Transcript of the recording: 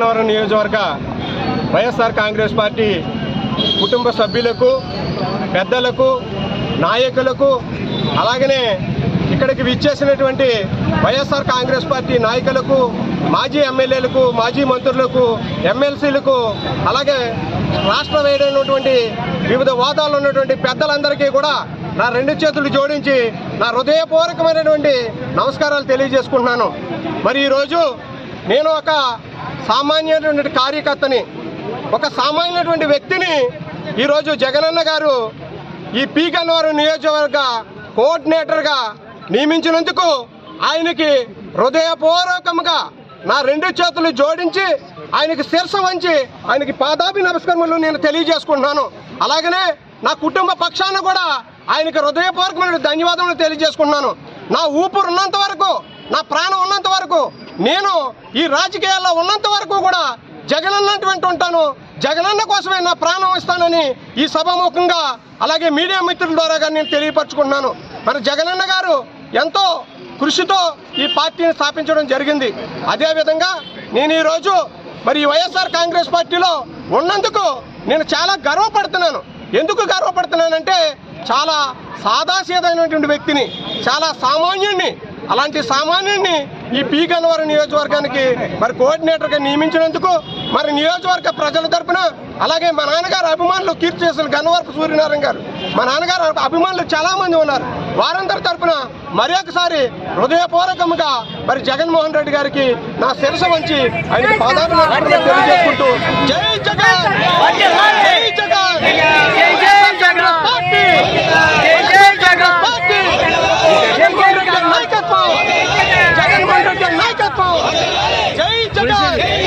అన్నవరం నియోజకవర్గ వైఎస్ఆర్ కాంగ్రెస్ పార్టీ కుటుంబ సభ్యులకు పెద్దలకు నాయకులకు అలాగనే ఇక్కడికి విచ్చేసినటువంటి వైఎస్ఆర్ కాంగ్రెస్ పార్టీ నాయకులకు మాజీ ఎమ్మెల్యేలకు మాజీ మంత్రులకు ఎమ్మెల్సీలకు అలాగే రాష్ట్ర వేడైనటువంటి వివిధ వాదాలు ఉన్నటువంటి పెద్దలందరికీ కూడా నా రెండు చేతులు జోడించి నా హృదయపూర్వకమైనటువంటి నమస్కారాలు తెలియజేసుకుంటున్నాను. మరి ఈరోజు నేను ఒక సామాన్యమైనటువంటి కార్యకర్తని ఒక సామాన్యమైనటువంటి వ్యక్తిని ఈరోజు జగనన్న గారు ఈ పీ గన్నవరం నియోజకవర్గ కోఆర్డినేటర్గా నియమించినందుకు ఆయనకి హృదయపూర్వకంగా నా రెండు చేతులు జోడించి ఆయనకి శిరస వంచి ఆయనకి పాదాభి నమస్కారములు నేను తెలియజేసుకుంటున్నాను. అలాగనే నా కుటుంబ పక్షాన కూడా ఆయనకి హృదయపూర్వకమైన ధన్యవాదములు తెలియజేసుకుంటున్నాను. నా ఊపిరి ఉన్నంత వరకు నా ప్రాణం ఉన్నంత వరకు నేను ఈ రాజకీయాల్లో ఉన్నంత వరకు కూడా జగనన్న వింటుంటాను జగనన్న కోసమే నా ప్రాణం ఇస్తానని ఈ సభాముఖంగా అలాగే మీడియా మిత్రుల ద్వారా నేను తెలియపరచుకుంటున్నాను. మరి జగనన్న గారు ఎంతో కృషితో ఈ పార్టీని స్థాపించడం జరిగింది. అదేవిధంగా నేను ఈరోజు మరి వైఎస్ఆర్ కాంగ్రెస్ పార్టీలో ఉన్నందుకు నేను చాలా గర్వపడుతున్నాను. ఎందుకు గర్వపడుతున్నానంటే చాలా సాదాసీదైనటువంటి వ్యక్తిని చాలా సామాన్యుణ్ణి అలాంటి సామాన్యుణ్ణి ఈ పీ గన్నవరం నియోజకవర్గానికి మరి కోఆర్డినేటర్గా నియమించినందుకు మరి నియోజకవర్గ ప్రజల తరపున అలాగే మా నాన్నగారు అభిమానులు కీర్తి చేసిన గన్నవరపు సూర్యనారాయణ గారు మా నాన్నగారు అభిమానులు చాలా మంది ఉన్నారు. వారందరి తరపున మరి ఒకసారి హృదయపూర్వకంగా మరి జగన్మోహన్ రెడ్డి గారికి నా శిరస వంచి ఆయన పాదాలు తెలియజేసుకుంటూ జై జగన్! Hey!